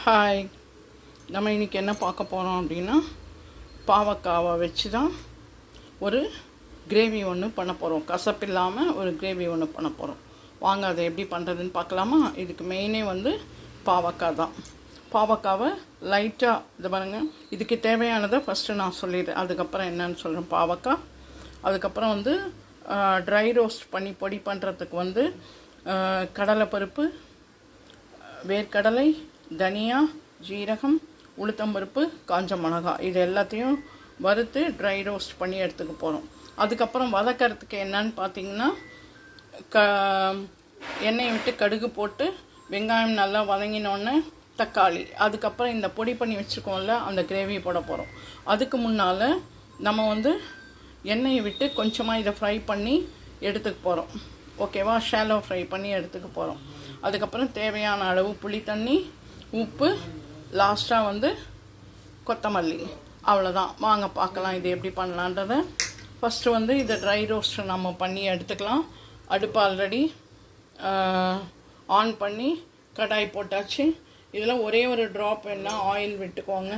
Hi நம்ம இன்றைக்கி என்ன பார்க்க போகிறோம் அப்படின்னா பாவக்காவை வச்சு தான் ஒரு கிரேவி ஒன்று பண்ண போகிறோம் கசப்பு இல்லாமல் ஒரு கிரேவி ஒன்று பண்ண போகிறோம் வாங்க அதை எப்படி பண்ணுறதுன்னு பார்க்கலாமா? இதுக்கு மெயினே வந்து பாவக்காய் தான். பாவக்காவை லைட்டாக இது பாருங்கள் இதுக்கு தேவையானதை ஃபஸ்ட்டு நான் சொல்லிடுறேன். அதுக்கப்புறம் என்னன்னு சொல்கிறேன் பாவக்காய். அதுக்கப்புறம் வந்து ட்ரை ரோஸ்ட் பண்ணி பொடி பண்ணுறதுக்கு வந்து கடலைப்பருப்பு வேர்க்கடலை தனியா ஜீரகம் உளுத்தம்பருப்பு காஞ்ச மிளகாய் இது எல்லாத்தையும் வறுத்து ட்ரை ரோஸ்ட் பண்ணி எடுத்துக்க போகிறோம் அதுக்கப்புறம் வதக்கறதுக்கு என்னன்னு பார்த்தீங்கன்னா க எண்ணெயை விட்டு கடுகு போட்டு வெங்காயம் நல்லா வதங்கினோடனே தக்காளி. அதுக்கப்புறம் இந்த பொடி பண்ணி வச்சுருக்கோம்ல அந்த கிரேவி போட போகிறோம் அதுக்கு முன்னால் நம்ம வந்து எண்ணெயை விட்டு கொஞ்சமாக இதை ஃப்ரை பண்ணி எடுத்துக்க போகிறோம் ஓகேவா ஷேலோ ஃப்ரை பண்ணி எடுத்துக்க போகிறோம் அதுக்கப்புறம் தேவையான அளவு புளி தண்ணி உப்பு லாஸ்ட்டாக வந்து கொத்தமல்லி. அவ்வளோதான் வாங்க பார்க்கலாம் இது எப்படி பண்ணலான்றத. ஃபஸ்ட்டு வந்து இதை ட்ரை ரோஸ்ட் நம்ம பண்ணி எடுத்துக்கலாம். அடுப்பு ஆல்ரெடி ஆன் பண்ணி கடாய் போட்டாச்சு. இதில் ஒரே ஒரு ட்ராப் என்ன ஆயில் விட்டுக்கோங்க.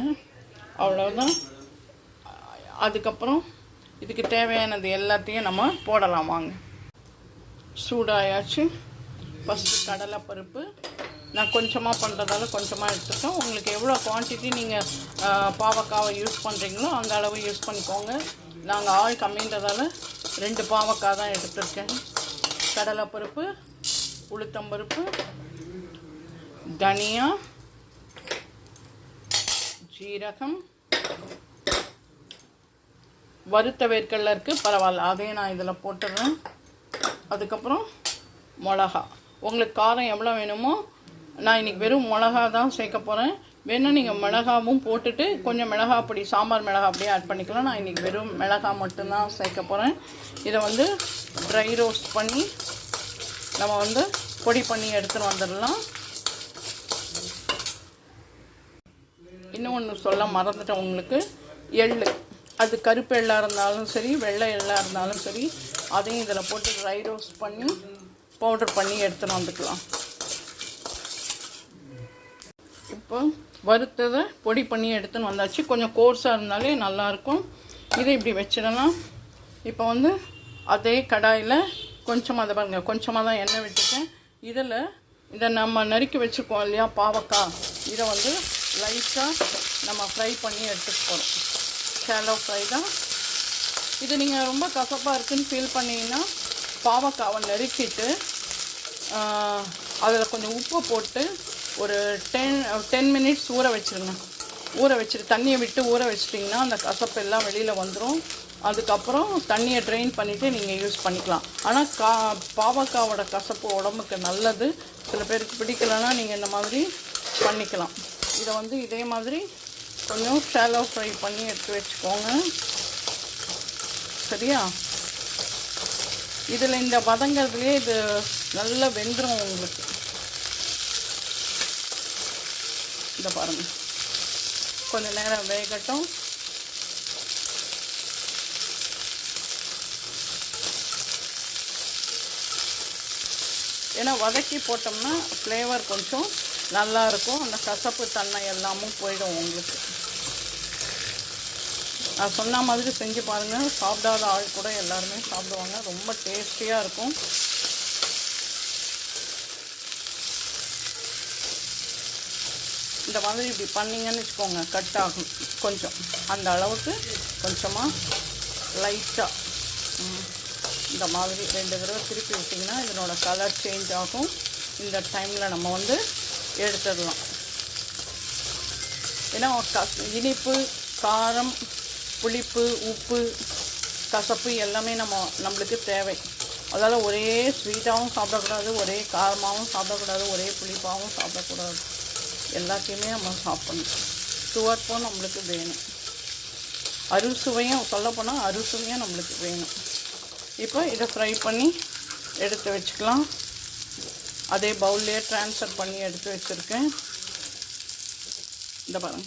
அவ்வளோதான் அதுக்கப்புறம் இதுக்கு தேவையானது எல்லாத்தையும் நம்ம போடலாம் வாங்க. சூடாயாச்சு. ஃபஸ்ட்டு கடலைப்பருப்பு நான் கொஞ்சமாக பண்ணுறதால கொஞ்சமாக எடுத்துருக்கேன் உங்களுக்கு எவ்வளோ குவான்டிட்டி நீங்கள் பாவக்காவை யூஸ் பண்ணுறீங்களோ அந்த அளவு யூஸ் பண்ணிக்கோங்க. நாங்கள் ஆள் கம்மின்றதால ரெண்டு பாவக்காய் தான் எடுத்துருக்கேன். கடலைப்பருப்பு உளுத்தம்பருப்பு தனியா ஜீரகம். வறுத்த வேர்க்கடல இருக்குது பரவாயில்ல. அதையும் நான் இதில் போட்டுடுறேன் அதுக்கப்புறம் மிளகா. உங்களுக்கு காரம் எவ்வளோ வேணுமோ நான் இன்றைக்கி வெறும் மிளகா தான் சேர்க்க போகிறேன் வேணும் நீங்கள் மிளகாவும் போட்டுட்டு கொஞ்சம் மிளகா பொடி சாம்பார் மிளகா அப்படியே ஆட் பண்ணிக்கலாம். நான் இன்றைக்கி வெறும் மிளகா மட்டும்தான் சேர்க்க போகிறேன் இதை வந்து ட்ரை ரோஸ்ட் பண்ணி நம்ம வந்து பொடி பண்ணி எடுத்துகிட்டு வந்துடலாம். இன்னும் ஒன்று சொல்ல மறந்துட்டேன் உங்களுக்கு. எள்ளு. அது கருப்பு எள்ளாக இருந்தாலும் சரி வெள்ளை எள்ளாக இருந்தாலும் சரி அதையும் இதில் போட்டு ட்ரை ரோஸ்ட் பண்ணி பவுடர் பண்ணி எடுத்துன்னு வந்துக்கலாம். இப்போ வறுத்ததை பொடி பண்ணி எடுத்துன்னு வந்தாச்சு. கொஞ்சம் கோர்ஸாக இருந்தாலே நல்லாயிருக்கும். இதை இப்படி வச்சிடலாம். இப்போ வந்து அதே கடாயில் கொஞ்சமாக அதை பாருங்கள் கொஞ்சமாக தான் எண்ணெய் விட்டுட்டேன். இதில் இதை நம்ம நறுக்கி வச்சுருக்கோம் இல்லையா பாவக்காய். இதை வந்து லைட்டாக நம்ம ஃப்ரை பண்ணி எடுத்துக்க போகிறோம் ஷேலோ ஃப்ரை தான். இது நீங்கள் ரொம்ப கசப்பாக இருக்குதுன்னு ஃபீல் பண்ணிங்கன்னா பாவக்காவை நறுக்கிட்டு அதில் கொஞ்சம் உப்பு போட்டு ஒரு டென் டென் மினிட்ஸ் ஊற வச்சுருங்க. ஊற வச்சுட்டு தண்ணியை விட்டு ஊற வச்சிட்டிங்கன்னா அந்த கசப்பு எல்லாம் வெளியில் வந்துடும் அதுக்கப்புறம் தண்ணியை ட்ரெயின் பண்ணிவிட்டு நீங்கள் யூஸ் பண்ணிக்கலாம். ஆனால் கா பாவக்காவோட கசப்பு உடம்புக்கு நல்லது. சில பேருக்கு பிடிக்கலன்னா நீங்கள் இந்த மாதிரி பண்ணிக்கலாம். இதை வந்து இதே மாதிரி கொஞ்சம் ஷேலோ ஃப்ரை பண்ணி எடுத்து வச்சுக்கோங்க. சரியா? இதில் இந்த வதங்கிறதுலேயே இது நல்லா வெந்துடும் உங்களுக்கு. இந்த பாருங்கள் கொஞ்சம் நேரம் வேகட்டும். ஏன்னா வதக்கி போட்டோம்னா ஃப்ளேவர் கொஞ்சம் நல்லாயிருக்கும் அந்த கசப்பு தன்மை எல்லாமும் போயிடும் உங்களுக்கு. நான் சொன்ன மாதிரி செஞ்சு பாருங்கள் சாப்பிடாத ஆள் கூட எல்லாருமே சாப்பிடுவாங்க. ரொம்ப டேஸ்டியாக இருக்கும். இந்த மாதிரி இப்படி பண்ணீங்கன்னு வச்சுக்கோங்க கட் ஆகும். கொஞ்சம். அந்த அளவுக்கு கொஞ்சமாக லைட்டாக இந்த மாதிரி ரெண்டு தடவை திருப்பி விட்டிங்கன்னா இதனோட கலர் சேஞ்ச் ஆகும். இந்த டைமில் நம்ம வந்து எடுத்துடலாம். ஏன்னா இனிப்பு காரம் புளிப்பு உப்பு கசப்பு எல்லாமே நம்ம நம்மளுக்கு தேவை. அதால் ஒரே ஸ்வீட்டாகவும் சாப்பிடக்கூடாது ஒரே காரமாகவும் சாப்பிடக்கூடாது ஒரே புளிப்பாகவும் சாப்பிடக்கூடாது. எல்லாத்தையுமே நம்ம சாப்பிடணும். சுவர்ப்பும் நம்மளுக்கு வேணும். அறுசுவையும் சொல்லப்போனால் அறுசுவையும் நம்மளுக்கு வேணும். இப்போ இதை ஃப்ரை பண்ணி எடுத்து வச்சுக்கலாம். அதே பவுல்லையே ட்ரான்ஸ்ஃபர் பண்ணி எடுத்து வச்சுருக்கேன். இந்த பாருங்க.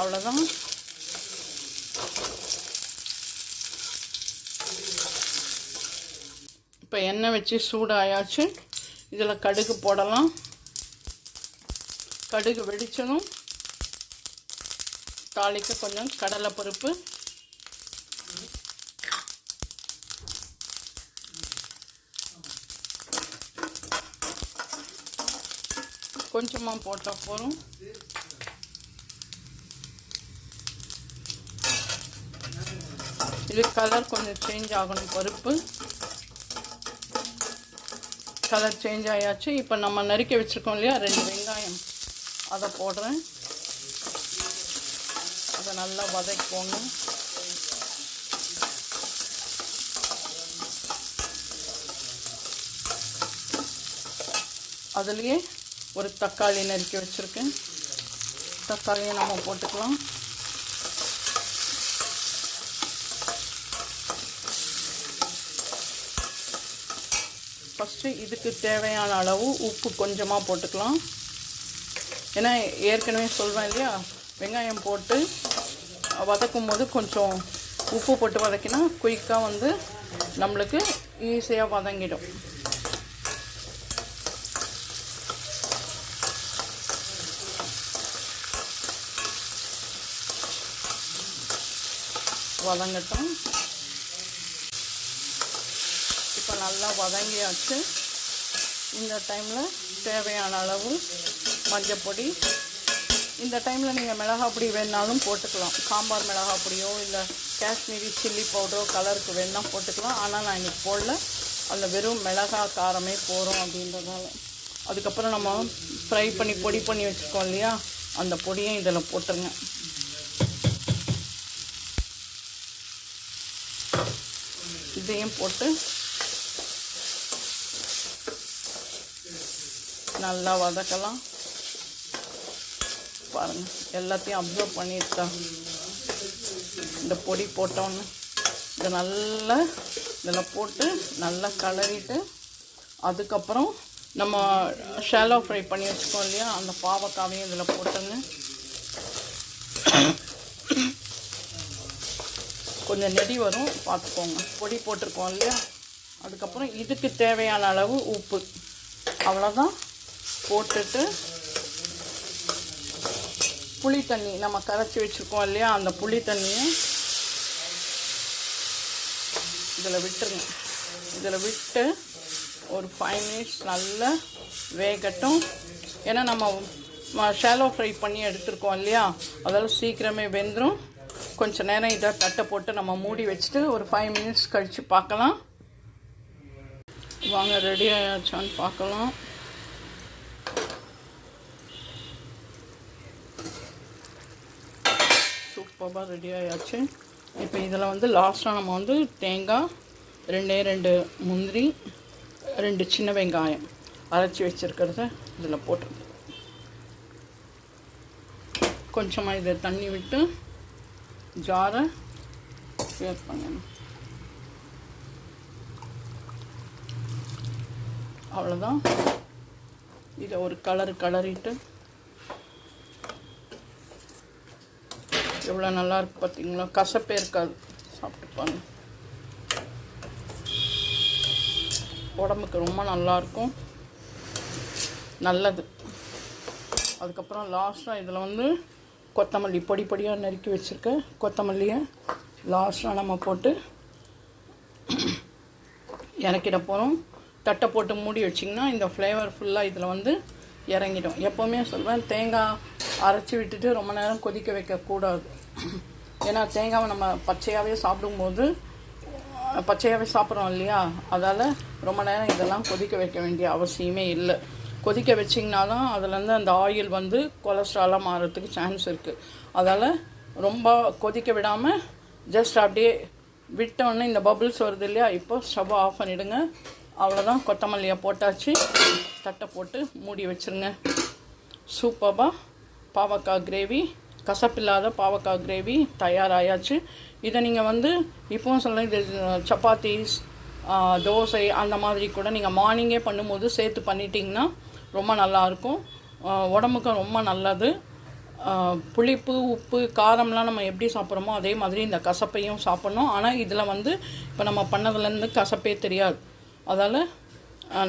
அவ்வளோதான். இப்போ எண்ணெய் வச்சு சூடாயாச்சு. இதில் கடுகு போடலாம். கடுகு வெடிச்சதும் தாளிக்க கொஞ்சம் கடலைப்பருப்பு கொஞ்சமாக போட்டால் போதும். இது கலர் கொஞ்சம் சேஞ்ச் ஆகணும் பருப்பு. கலர் சேஞ்ச் ஆயாச்சு. இப்போ நம்ம நறுக்கி வச்சுருக்கோம் இல்லையா? ரெண்டு வெங்காயம். அதை போடுறேன். அதை நல்லா வதக்குவோங்க அதுலேயே ஒரு தக்காளி நறுக்கி வச்சுருக்கேன். தக்காளியை நம்ம போட்டுக்கலாம். ஃபஸ்ட்டு இதுக்கு தேவையான அளவு உப்பு கொஞ்சமாக போட்டுக்கலாம். ஏன்னா ஏற்கனவே சொல்வேன் இல்லையா? வெங்காயம் போட்டு வதக்கும் போது கொஞ்சம் உப்பு போட்டு வதக்கினா குயிக்காக வந்து நம்மளுக்கு ஈஸியாக வதங்கிடும். வதங்கட்டும். நல்லா வதங்கியாச்சு. இந்த டைமில் தேவையான அளவு மஞ்சப்பொடி இந்த டைமில் நீங்கள் மிளகா பொடி வேணாலும் போட்டுக்கலாம். சாம்பார் மிளகாய் பொடியோ இல்லை காஷ்மீரி சில்லி பவுடரோ கலருக்கு வேணால் போட்டுக்கலாம். ஆனால் நான் இன்றைக்கி போடல. அதில் வெறும் மிளகா காரமே போகிறோம் அப்படின்றதால அதுக்கப்புறம் நம்ம ஃப்ரை பண்ணி பொடி பண்ணி வச்சுருக்கோம் இல்லையா? அந்த பொடியும் இதில் போட்டுருங்க. இதையும் போட்டு நல்லா வதக்கலாம். பாருங்க எல்லாத்தையும் அப்சர்வ் பண்ணிட்டா. இந்த பொடி போட்டோன்னு. இதை நல்லா இதில் போட்டு நல்லா கலரிட்டு அதுக்கப்புறம் நம்ம ஷாலோ ஃப்ரை பண்ணி வச்சுக்கோம் இல்லையா? அந்த பாவக்காவையும் இதில் போட்டுங்க கொஞ்சம் நெடி வரும் பார்த்துக்கோங்க. பொடி போட்டிருக்கோம் இல்லையா? அதுக்கப்புறம் இதுக்கு தேவையான அளவு உப்பு. அவ்வளோதான் போட்டுட்டு புளி தண்ணி நம்ம கரைச்சி வச்சுருக்கோம் இல்லையா அந்த புளி தண்ணியை இதில் விட்டுருங்க. இதில் விட்டு ஒரு ஃபைவ் மினிட்ஸ் நல்லா வேகட்டும். ஏன்னா நம்ம ஷாலோ ஃப்ரை பண்ணி எடுத்துருக்கோம் இல்லையா அதெல்லாம் சீக்கிரமே வெந்துடும் கொஞ்சம் நேரம் இதை தட்டை போட்டு நம்ம மூடி வச்சுட்டு ஒரு ஃபைவ் மினிட்ஸ் கழித்து பார்க்கலாம். வாங்க ரெடி ஆயாச்சான்னு பார்க்கலாம். சூப்பராக ரெடி ஆயாச்சு. இப்போ இதில் வந்து லாஸ்ட்டாக நம்ம வந்து தேங்காய் ரெண்டே ரெண்டு முந்திரி ரெண்டு சின்ன வெங்காயம் அரைச்சி வச்சுருக்கிறத இதில் போட்டு கொஞ்சமாக இதை தண்ணி விட்டு ஜாரை ஃபில் பண்ணணும். அவ்வளோதான் இதை ஒரு கலர் கலரிட்டு எவ்வளோ நல்லா இருக்கு பார்த்தீங்களா கசப்பே இருக்காது. சாப்பிட்டுப்பாங்க உடம்புக்கு ரொம்ப நல்லாயிருக்கும் நல்லது. அதுக்கப்புறம் லாஸ்ட்டாக இதில் வந்து கொத்தமல்லி பொடி பொடியாக நறுக்கி வச்சுருக்க கொத்தமல்லியை லாஸ்ட்டாக நம்ம போட்டு இறக்கிட போகிறோம் தட்டை போட்டு மூடி வச்சிங்கன்னா இந்த ஃப்ளேவர் ஃபுல்லாக இதில் வந்து இறங்கிடும். எப்போவுமே சொல்வேன் தேங்காய் அரைச்சி விட்டுட்டு ரொம்ப நேரம் கொதிக்க வைக்கக்கூடாது ஏன்னா தேங்காவை நம்ம பச்சையாகவே சாப்பிடும்போது பச்சையாகவே சாப்பிட்றோம் இல்லையா? அதால் ரொம்ப நேரம் இதெல்லாம் கொதிக்க வைக்க வேண்டிய அவசியமே இல்லை. கொதிக்க வச்சிங்கன்னா தான் அதுலேருந்து அந்த ஆயில் வந்து கொலஸ்ட்ராலாக மாறுறதுக்கு சான்ஸ் இருக்குது அதால் ரொம்ப கொதிக்க விடாமல் ஜஸ்ட் அப்படியே விட்டோன்னே இந்த பபுள்ஸ் வருது இல்லையா? இப்போ ஸ்டவ் ஆஃப் பண்ணிவிடுங்க அவ்வளோதான் கொத்தமல்லியை போட்டாச்சு. தட்டை போட்டு மூடி வச்சுருங்க. சூப்பராக பாவக்காய் கிரேவி கசப்பில்லாத பாவக்காய் கிரேவி தயாராயாச்சு. இதை நீங்கள் வந்து இப்போவும் சொல்ல இது சப்பாத்திஸ் தோசை அந்த மாதிரி கூட நீங்கள் மார்னிங்கே பண்ணும்போது சேர்த்து பண்ணிட்டீங்கன்னா ரொம்ப நல்லாயிருக்கும் உடம்புக்கும் ரொம்ப நல்லது. புளிப்பு உப்பு காரம்லாம் நம்ம எப்படி சாப்பிட்றோமோ அதே மாதிரி இந்த கசப்பையும் சாப்பிட்ணும். ஆனால் இதில் வந்து இப்போ நம்ம பண்ணதுலேருந்து கசப்பே தெரியாது. அதால்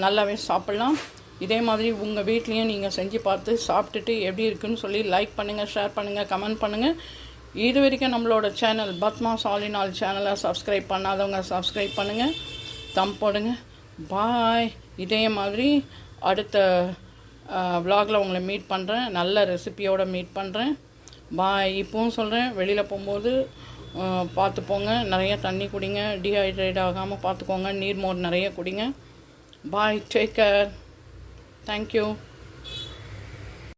நல்லாவே சாப்பிட்லாம். இதே மாதிரி உங்கள் வீட்லேயும் நீங்கள் செஞ்சு பார்த்து சாப்பிட்டுட்டு எப்படி இருக்குன்னு சொல்லி லைக் பண்ணுங்கள் ஷேர் பண்ணுங்கள் கமெண்ட் பண்ணுங்கள் இது வரைக்கும் நம்மளோட சேனல் பத்மா சாலினால் சேனலை சப்ஸ்கிரைப் பண்ணாதவங்க சப்ஸ்கிரைப் பண்ணுங்கள் தம் போடுங்க. பாய் இதே மாதிரி அடுத்த விலாகில் உங்களை மீட் பண்ணுறேன் நல்ல ரெசிப்பியோடு மீட் பண்ணுறேன் பாய் இப்போவும் சொல்கிறேன் வெளியில் போகும்போது பார்த்துப்போங்க. பார்த்து போங்க நிறைய தண்ணி குடிங்க. டீஹைட்ரேட் ஆகாமல் பார்த்துக்கோங்க. நீர் மோர் நிறைய குடிங்க. Bye take care thank you